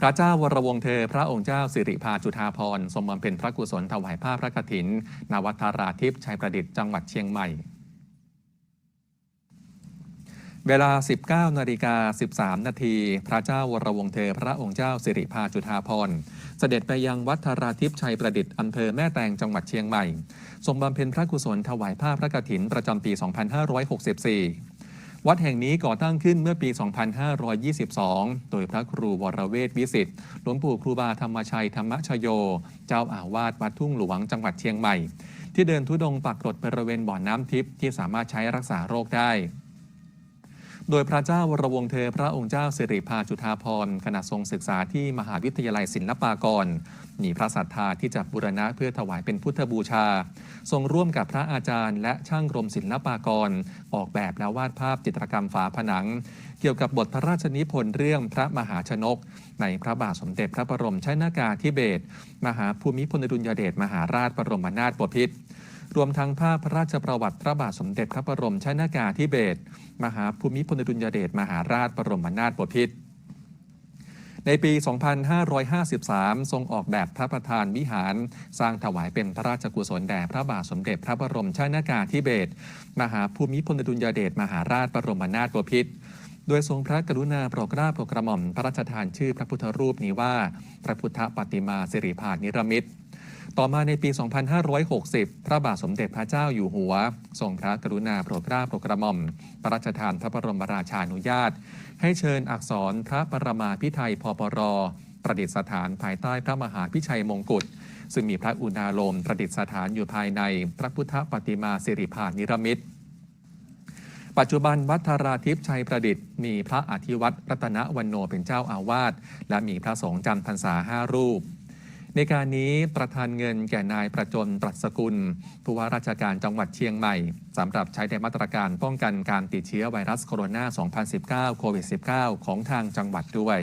พระเจ้าวรวงเธอ พระองค์เจ้าสิริพาจุฑาพรณ์ทรงบำเพ็ญพระกุศลถวายผ้าพระกฐิน นวัตราทิพย์ชัยประดิษฐ์จังหวัดเชียงใหม่ เวลา 19นาฬิกา13 นาที พระเจ้าวรวงเธอ พระองค์เจ้าสิริพาจุฑาพรเสด็จไปยังวัดธราทิพย์ชัยประดิษฐ์อำเภอแม่แตงจังหวัดเชียงใหม่ทรงบำเพ็ญพระกุศลถวายผ้าพระกฐินประจำปี 2564 วัดแห่งนี้ก่อตั้งขึ้นเมื่อปี 2522 โดยพระครูวรเวทวิสิทธิ์หลวงปู่ครูบาธรรมชัยธรรมชโย เจ้าอาวาสวัดทุ่งหลวงจังหวัดเชียงใหม่ ที่เดินทุดงค์ปักกรดบริเวณบ่อน้ำทิพย์ที่สามารถใช้รักษาโรคได้โดยพระเจ้าวรวงเธอพระองค์เจ้าสิริพาจุฑาพรณ์ขณะทรงศึกษาที่มหาวิทยาลัยศิลปากร มีพระศรัทธาที่จะบูรณะเพื่อถวายเป็นพุทธบูชา ทรงร่วมกับพระอาจารย์ และช่างกรมศิลปากร ออกแบบและวาดภาพจิตรกรรมฝาผนัง เกี่ยวกับบทพระราชนิพนธ์เรื่องพระมหาชนก ในพระบาทสมเด็จพระบรมชนากาธิเบศรมหาภูมิพลอดุลยเดชมหาราชบรมนาถบพิตรรวมทั้งภาพพระราชประวัติพระบาทสมเด็จพระบรมชนากาธิเบศรมหาภูมิพลอดุลยเดชมหาราชบรมนาถบพิตร ในปี 2553 ทรงออกแบบพระประธานวิหาร สร้างถวายเป็นพระราชกุศลแด่พระบาทสมเด็จ พระบรมชนากาธิเบศรมหาภูมิพลอดุลยเดชมหาราชบรมนาถบพิตรโดยทรงพระกรุณาโปรดเกล้าโปรดกระหม่อมพระราชทานชื่อพระพุทธรูปนี้ว่า พระพุทธปฏิมาสิริพานิรมิตร ต่อมาในปี 2560 พระบาทสมเด็จพระเจ้าอยู่หัว ทรงพระกรุณาโปรดเกล้าโปรดกระหม่อม พระราชทานพระบรมราชานุญาต ให้เชิญอักษรพระปรมาพิไทยพปร ประดิษฐานภายใต้พระมหาพิชัยมงกุฎซึ่งมีพระอุณาโลมประดิษฐานอยู่ภายในพระพุทธปฏิมาสิริพานิรมิตรปัจจุบันวัดธาราทิพย์ชัยประดิษฐ์มีพระอธิวัตรรัตนวันโนเป็นเจ้าอาวาสและมีพระสงฆ์จำพรรษาห้ารูป ในการนี้ประธานเงินแก่นายประจนปรัสกุลผู้ว่าราชการจังหวัดเชียงใหม่สำหรับใช้ในมาตรการป้องกันการติดเชื้อไวรัสโคโรนา 2019 โควิด -19 ของทางจังหวัดด้วย